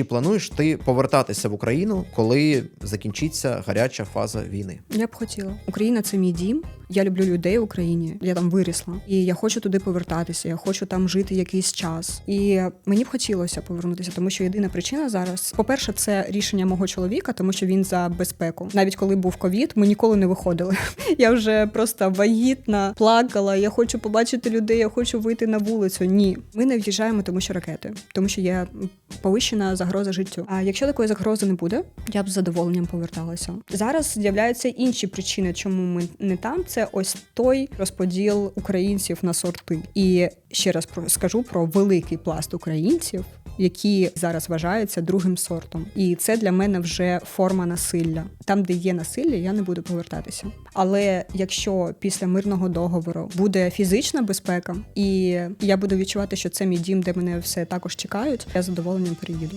Чи плануєш ти повертатися в Україну, коли закінчиться гаряча фаза війни? Я б хотіла. Україна це мій дім. Я люблю людей в Україні. Я там вирісла, і я хочу туди повертатися. Я хочу там жити якийсь час. І мені б хотілося повернутися, тому що єдина причина зараз, по-перше, це рішення мого чоловіка, тому що він за безпеку. Навіть коли був ковід, ми ніколи не виходили. Я вже просто вагітна, плакала. Я хочу побачити людей, я хочу вийти на вулицю. Ні, ми не в'їжджаємо, тому що ракети, тому що є повищена загроза життю. А якщо такої загрози не буде, я б з задоволенням поверталася. Зараз з'являються інші причини, чому ми не там. Це ось той розподіл українців на сорти. І ще раз скажу про великий пласт українців. Які зараз вважаються другим сортом, і це для мене вже форма насилля. Там, де є насилля, я не буду повертатися. Але якщо після мирного договору буде фізична безпека, і я буду відчувати, що це мій дім, де мене все також чекають, я задоволенням переїду.